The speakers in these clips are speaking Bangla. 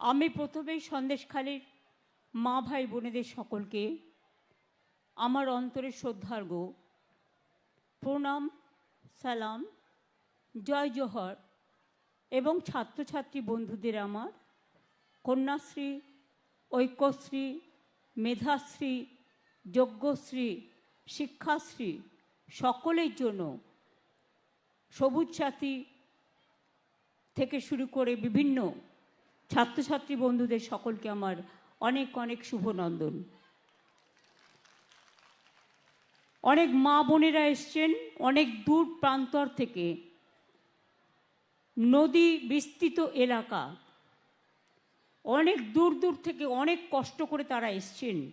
আমি প্রথমেই সন্দেশখালীর মা ভাই বোনেদের সকলকে আমার অন্তরের শ্রদ্ধার্ঘ প্রণাম, সালাম, জয় জোহর এবং ছাত্রছাত্রী বন্ধুদের আমার কন্যাশ্রী, ঐক্যশ্রী, মেধাশ্রী, যজ্ঞশ্রী, শিক্ষাশ্রী সকলের জন্য সবুজ সাথী থেকে শুরু করে বিভিন্ন ছাত্রছাত্রী বন্ধুদের সকলকে আমার অনেক অনেক শুভনন্দন। অনেক মা বোনেরা এসছেন, অনেক দূর প্রান্তর থেকে। নদী বিস্তৃত এলাকা। অনেক দূর দূর থেকে অনেক কষ্ট করে তারা এসছেন।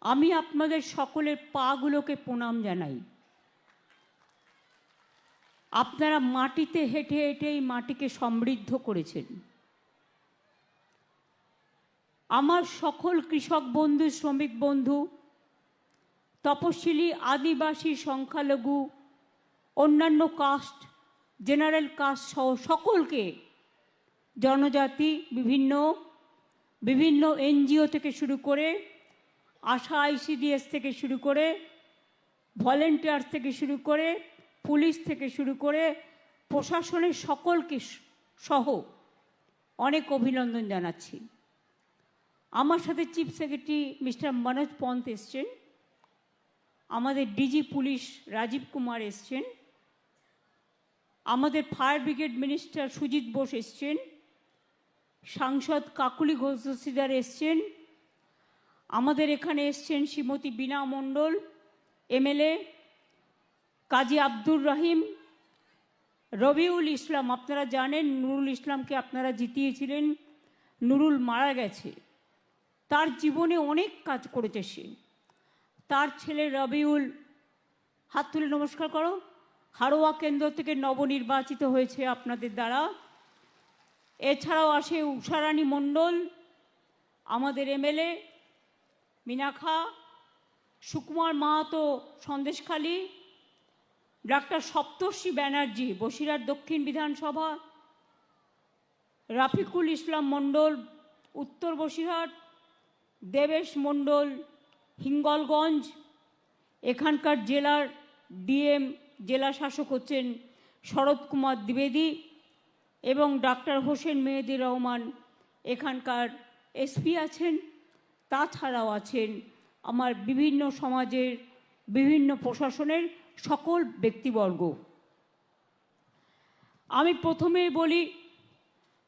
আমি আপনাদের সকলের পাগুলোকে প্রণাম জানাই। আপনারা মাটিতে হেঁটে হেঁটে এই মাটিকে সমৃদ্ধ করেছেন। আমার সকল কৃষক বন্ধু, শ্রমিক বন্ধু তপশিলি আদিবাসী, সংখ্যালঘু, অন্যান্য কাস্ট, জেনারেল কাস্ট সহ সকলকে জনজাতি, বিভিন্ন বিভিন্ন এনজিও থেকে শুরু করে আশা আইসিডিএস থেকে শুরু করে ভলেন্টিয়ার্স থেকে শুরু করে পুলিশ থেকে শুরু করে প্রশাসনের সকলকে সহ অনেক অভিনন্দন জানাচ্ছি। আমার সাথে chief secretary mister Manoj Pant এসছেন। আমাদের ডিজি পুলিশ রাজীব কুমার এসছেন। আমাদের fire brigade minister Sujit Bose এসছেন। সাংসদ কাকুলি ঘোষ দস্তিদার এসছেন। আমাদের এখানে এসছেন শ্রীমতী বীণা মণ্ডল, এমএলএ কাজী আব্দুর রহিম, রবিউল ইসলাম, আপনারা জানেন নুরুল ইসলামকে আপনারা জিতিয়েছিলেন, নুরুল মারা গেছে। তার জীবনে অনেক কাজ করেছে সে। তার ছেলে রবিউল, হাত তুলে নমস্কার করো। হারোয়া কেন্দ্র থেকে নবনির্বাচিত হয়েছে আপনাদের দ্বারা। এছাড়াও আসে উষারানী মণ্ডল, আমাদের এমএলএ মিনাখা সুকুমার মাহাতো সন্দেশখালী ডাক্তার সপ্তর্ষি ব্যানার্জি, বসিরহাট দক্ষিণ বিধানসভা, রাফিকুল ইসলাম মণ্ডল, উত্তর বসিরহাট, দেবেশ মণ্ডল, হিঙ্গলগঞ্জ, এখানকার জেলার ডিএম জেলা শাসক হচ্ছেন শরৎ কুমার দ্বিবেদী এবং ডাক্তার হোসেন মেহেদি রহমান এখানকার এসপি আছেন, তাছাড়াও আছেন আমার বিভিন্ন সমাজের বিভিন্ন প্রশাসনের সকল ব্যক্তিবর্গ। আমি প্রথমেই বলি,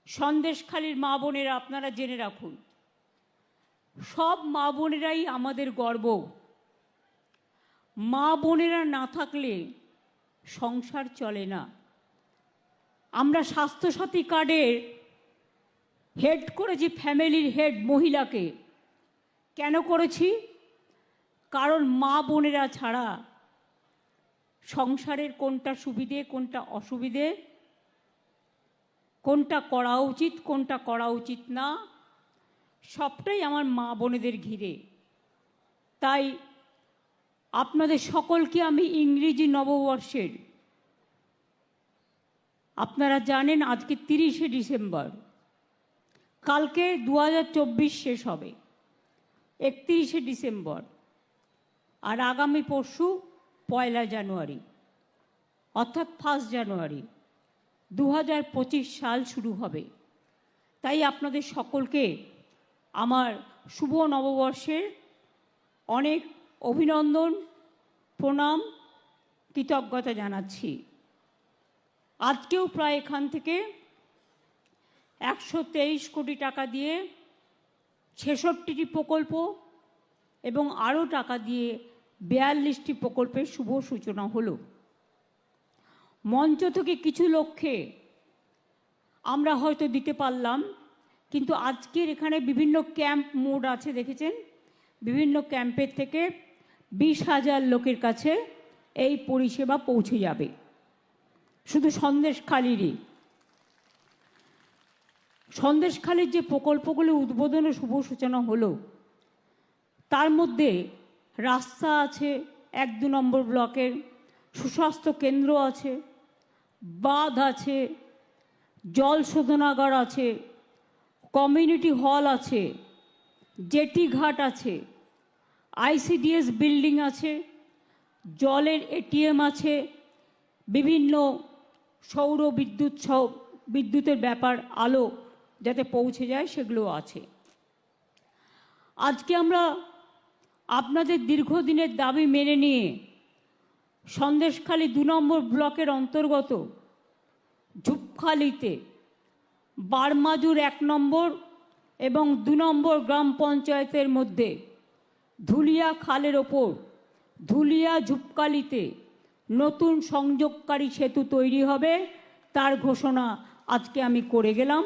সন্দেশখালীর মা বোনেরা আপনারা জেনে রাখুন, সব মা বোনেরাই আমাদের গর্ব। মা বোনেরা না থাকলে সংসার চলে না। আমরা স্বাস্থ্যসাথী কার্ডের হেড করেছি ফ্যামিলির হেড মহিলাকে। কেন করেছি? কারণ মা বোনেরা ছাড়া সংসারের কোনটা সুবিধে, কোনটা অসুবিধে? কোনটা করা উচিত, কোনটা করা উচিত না? সবটাই আমার মা বোনেদের ঘিরে। তাই আপনাদের সকলকে আমি ইংরেজি নববর্ষের, আপনারা জানেন আজকে তিরিশে ডিসেম্বর, কালকে দু হাজার চব্বিশ শেষ হবে, একত্রিশে ডিসেম্বর, আর আগামী পরশু পয়লা জানুয়ারি, অর্থাৎ ফার্স্ট জানুয়ারি দু হাজার পঁচিশ সাল শুরু হবে। তাই আপনাদের সকলকে আমার শুভ নববর্ষের অনেক অভিনন্দন, প্রণাম, কৃতজ্ঞতা জানাচ্ছি। আজকেও প্রায় এখান থেকে একশো তেইশ কোটি টাকা দিয়ে ছেষট্টিটি প্রকল্প এবং আরও টাকা দিয়ে বিয়াল্লিশটি প্রকল্পের শুভ সূচনা হলো। মঞ্চ থেকে কিছু লক্ষ্যে আমরা হয়তো দিতে পারলাম, কিন্তু আজকের এখানে বিভিন্ন ক্যাম্প মোড আছে, দেখেছেন? বিভিন্ন ক্যাম্পের থেকে বিশ হাজার লোকের কাছে এই পরিষেবা পৌঁছে যাবে। শুধু সন্দেশখালিরই। সন্দেশখালির যে প্রকল্পগুলি উদ্বোধন ও শুভ সূচনা হলো, তার মধ্যে রাস্তা আছে, এক দু নম্বর ব্লকের। সুস্বাস্থ্য কেন্দ্র আছে, বাঁধ আছে, জল শোধনাগার আছে, কমিউনিটি হল আছে, জেটি ঘাট আছে, আইসিডিএস বিল্ডিং আছে, জলের এটিএম আছে, বিভিন্ন সৌর বিদ্যুৎ বিদ্যুতের ব্যাপার আলো যাতে পৌঁছে যায় সেগুলো আছে। আজকে আমরা আপনাদের দীর্ঘদিনের দাবি মেনে নিয়ে সন্দেশখালী দু নম্বর ব্লকের অন্তর্গত ঝুপখালিতে বারমাজুর এক নম্বর এবং দু নম্বর গ্রাম পঞ্চায়েতের মধ্যে ধুলিয়া খালের ওপর ধুলিয়া ঝুপকালিতে নতুন সংযোগকারী সেতু তৈরি হবে, তার ঘোষণা আজকে আমি করে গেলাম।